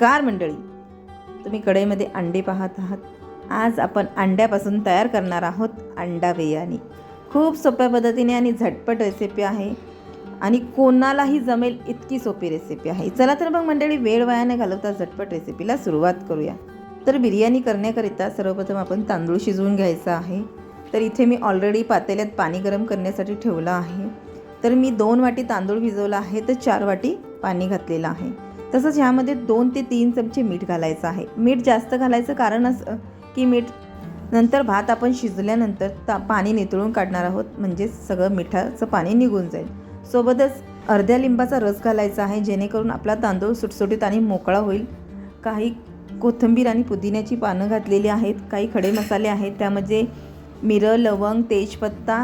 नमस्कार मंडळी. तुम्ही कढईमध्ये अंडे पाहत आहात. आज आपण अंड्यापासून तयार करणार आहोत अंडा बिर्याणी. खूप सोप्या पद्धतीने आणि झटपट रेसिपी आहे. आणि कोणालाही जमेल इतकी सोपी रेसिपी आहे. चला तर मग मंडळी वेळ वयाने घालवता झटपट रेसिपीला सुरुवात करूया. तर बिर्याणी करण्याकरिता सर्वप्रथम आपण तांदूळ शिजवून घ्यायचा आहे. तर इथे मी ऑलरेडी पातेल्यात पाणी गरम करण्यासाठी ठेवलं आहे. तर मी दोन वाटी तांदूळ भिजवला आहे. तर चार वाटी पाणी घातलेलं आहे. तसंच ह्यामध्ये दोन ते तीन चमचे मीठ घालायचं आहे. मीठ जास्त घालायचं कारण असं की मीठ नंतर भात आपण शिजल्यानंतर ता पाणी नितळून काढणार आहोत. म्हणजे सगळं मिठाचं पाणी निघून जाईल. सोबतच अर्ध्या लिंबाचा रस घालायचा आहे जेणेकरून आपला तांदूळ सुटसुटीत आणि मोकळा होईल. काही कोथिंबीर आणि पुदिन्याची पानं घातलेली आहेत. काही खडे मसाले आहेत. त्यामध्ये मिरं लवंग तेजपत्ता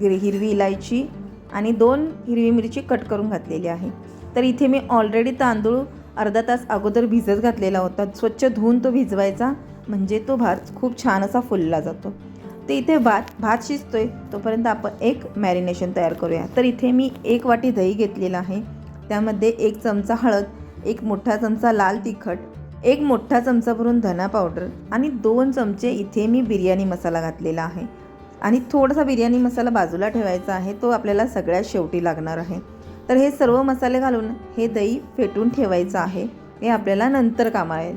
हिरवी इलायची आणि दोन हिरवी मिरची कट करून घातलेली आहे. तर इथे मी ऑलरेडी तांदूळ अर्धा तास अगोदर भिजत घातलेला होता. स्वच्छ धुवून तो भिजवायचा. म्हणजे तो भात खूप छान असा फुलला जातो. ते इथे भात भात शिजतोय. तोपर्यंत आपण एक मॅरिनेशन तयार करूया. तर इथे मी एक वाटी दही घेतलेला आहे. त्यामध्ये एक चमचा हळद एक मोठा चमचा लाल तिखट एक मोठा चमचा भरून धना पावडर आणि दोन चमचे इथे मी बिर्याणी मसाला घातलेला आहे. आणि थोडासा बिर्याणी मसाला बाजूला ठेवायचा आहे. तो आपल्याला सगळ्यात शेवटी लागणार आहे. तर हे सर्व मसाले घालून हे दही फेटून ठेवायचं आहे. हे आपल्याला नंतर कामा येईल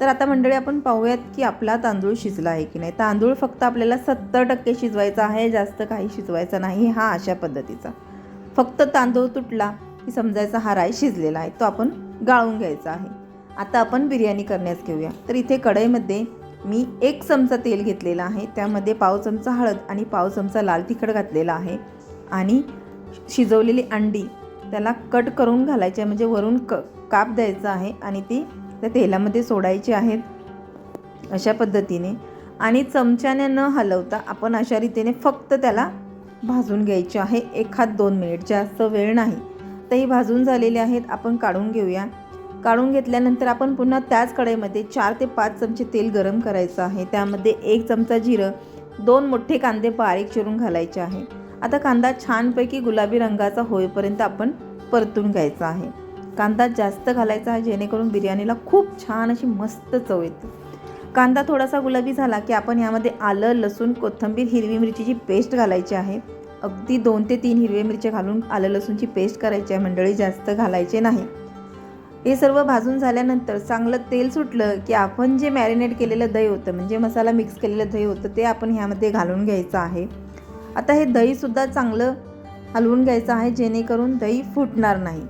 तर आता मंडळी आपण पाहूयात की आपला तांदूळ शिजला आहे की नाही. तांदूळ फक्त आपल्याला सत्तर टक्के शिजवायचा आहे जास्त काही शिजवायचा नाही हा अशा पद्धतीचा. फक्त तांदूळ तुटला की समजायचा हा राय शिजलेला आहे. तो आपण गाळून घ्यायचा आहे. आता आपण बिर्याणी करण्यास घेऊया. तर इथे कढईमध्ये मी एक चमचा तेल घेतलेला आहे. त्यामध्ये पाव चमचा हळद आणि पाव चमचा लाल तिखट घातलेला आहे. आणि शिजवलेली अंडी त्याला कट करून घालायचे आहे. म्हणजे वरून क काप द्यायचा आहे आणि ती त्या तेलामध्ये सोडायची आहेत अशा पद्धतीने. आणि चमच्याने न हलवता आपण अशा रीतीने फक्त त्याला भाजून घ्यायचे आहे. एखाद दोन मिनिट जास्त वेळ नाही. तर ही भाजून झालेली आहेत. आपण काढून घेऊया. काढून घेतल्यानंतर आपण पुन्हा त्याच कढईमध्ये चार ते पाच चमचे तेल गरम करायचं आहे. त्यामध्ये एक चमचा जिरं दोन मोठे कांदे बारीक चिरून घालायचे आहे. आता कांदा छानपैकी गुलाबी रंगाचा होईपर्यंत आपण परतून घ्यायचा आहे. कांदा जास्त घालायचा आहे जेणेकरून बिर्याणीला खूप छान अशी मस्त चव येते. कांदा थोडासा गुलाबी झाला की आपण यामध्ये आलं लसूण कोथिंबीर हिरवी मिरचीची पेस्ट घालायची आहे. अगदी दोन ते तीन हिरवे मिरच्या घालून आलं लसूणची पेस्ट करायची आहे. मंडळी जास्त घालायचे नाही. हे सर्व भाजून झाल्यानंतर चांगलं तेल सुटलं की आपण जे मॅरिनेट केलेलं दही होतं म्हणजे मसाला मिक्स केलेलं दही होतं ते आपण ह्यामध्ये घालून घ्यायचं आहे. आता हे दहीसुद्धा चांगलं हलवून घ्यायचं आहे जेणेकरून दही फुटणार नाही.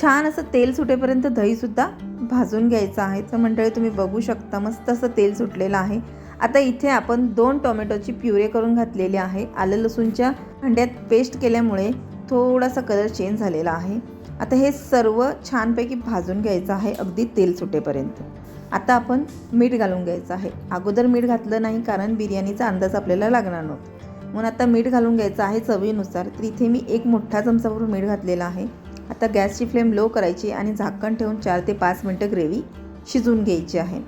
छान असं तेल सुटेपर्यंत दहीसुद्धा भाजून घ्यायचं आहे. तर मंडळी तुम्ही बघू शकता मस्त असं तेल सुटलेलं आहे. आता इथे आपण दोन टोमॅटोची प्युरे करून घातलेली आहे. आलं लसूणच्या भांड्यात पेस्ट केल्यामुळे थोडासा कलर चेंज झालेला आहे. आता हे सर्व छानपैकी भाजून घ्यायचं आहे अगदी तेल सुटेपर्यंत. आता आपण मीठ घालून घ्यायचं आहे. अगोदर मीठ घातलं नाही कारण बिर्याणीचा अंदाज आपल्याला लागणार नव्हता. म्हणून आता मीठ घालून घ्यायचं आहे चवीनुसार. तर इथे मी एक मोठा चमचाभर मीठ घातलेला आहे. आता गॅसची फ्लेम लो करायची आणि झाकण ठेवून चार ते पाच मिनटं ग्रेव्ही शिजवून घ्यायची आहे.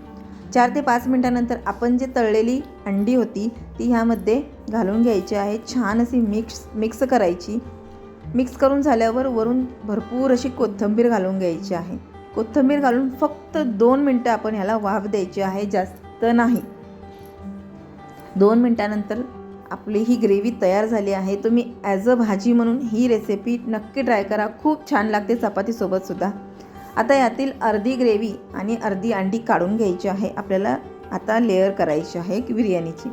चार ते पाच मिनटानंतर आपण जे तळलेली अंडी होती ती ह्यामध्ये घालून घ्यायची आहे. छान अशी मिक्स मिक्स करायची. मिक्स करून झाल्यावर वरून भरपूर अशी कोथिंबीर घालून घ्यायची आहे. कोथिंबीर घालून फक्त दोन मिनटं आपण ह्याला वाफ द्यायची आहे जास्त नाही. दोन मिनटानंतर आपली ही ग्रेव्ही तयार झाली आहे. तुम्ही ॲज अ भाजी म्हणून ही रेसिपी नक्की ट्राय करा. खूप छान लागते चपातीसोबतसुद्धा आता यातील अर्धी ग्रेव्ही आणि अर्धी अंडी काढून घ्यायची आहे. आपल्याला आता लेअर करायची आहे बिर्याणीची.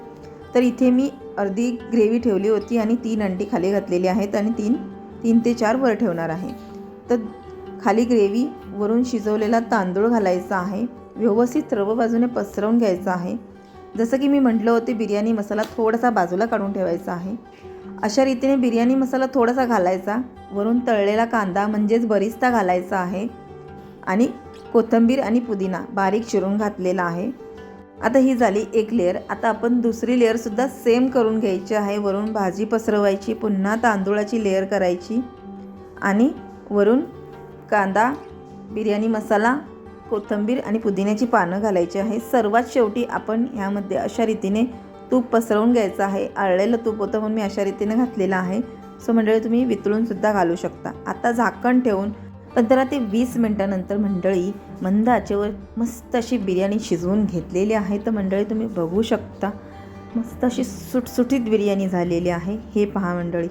तर इथे मी अर्धी ग्रेव्ही ठेवली होती आणि तीन अंडी खाली घातलेली आहेत आणि तीन तीन ते चार वर ठेवणार आहे. तर खाली ग्रेव्ही वरून शिजवलेला तांदूळ घालायचा आहे. व्यवस्थित सर्व बाजूने पसरवून घ्यायचा आहे. जसं की मी म्हटलं होते बिर्याणी मसाला थोडासा बाजूला काढून ठेवायचा आहे. अशा रीतीने बिर्याणी मसाला थोडासा घालायचा. वरून तळलेला कांदा म्हणजेच बरिस्ता घालायचा आहे. आणि कोथिंबीर आणि पुदिना बारीक चिरून घातलेला आहे. आता ही झाली एक लेअर आता आपण दुसरी लेअरसुद्धा सेम करून घ्यायची आहे. वरून भाजी पसरवायची पुन्हा तांदूळाची लेअर करायची. आणि वरून कांदा बिर्याणी मसाला कोथिंबीर आणि पुदिन्याची पानं घालायची आहे. सर्वात शेवटी आपण ह्यामध्ये अशा रीतीने तूप पसरवून घ्यायचं आहे. आळलेलं तूप होतं म्हणून मी अशा रीतीने घातलेलं आहे. सो मंडळी तुम्ही वितळूनसुद्धा घालू शकता. आता झाकण ठेवून पंधरा ते वीस मिनटानंतर मंडळी मंद आचेवर मस्त अशी बिर्याणी शिजवून घेतलेली आहे. तर मंडळी तुम्ही बघू शकता मस्त अशी सुटसुटीत बिर्याणी झालेली आहे. हे पहा मंडळी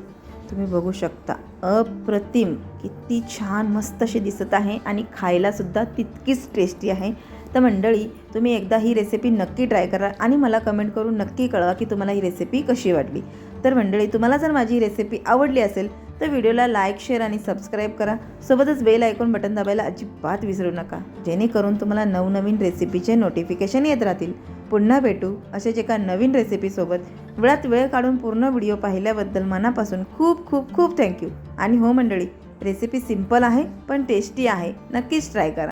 तुम्ही बघू शकता. अप्रतिम. किती छान मस्त अशी दिसत आहे आणि खायलासुद्धा तितकीच टेस्टी आहे. तर मंडळी तुम्ही एकदा ही रेसिपी नक्की ट्राय करा आणि मला कमेंट करून नक्की कळवा की तुम्हाला ही रेसिपी कशी वाटली. तर मंडळी तुम्हाला जर माझी रेसिपी आवडली असेल तर व्हिडिओला लाईक शेअर आणि सबस्क्राईब करा. सोबतच बेल ऐकून बटन दाबायला अजिबात विसरू नका. जेणेकरून तुम्हाला नवनवीन रेसिपीचे नोटिफिकेशन येत राहतील. पुन्हा भेटू अशाच एका नवीन रेसिपीसोबत वेळात वेळ काढून पूर्ण व्हिडिओ पाहिल्याबद्दल मनापासून खूप खूप खूप थँक्यू आणि हो मंडळी रेसिपी सिंपल आहे पण टेस्टी आहे. नक्कीच ट्राय करा.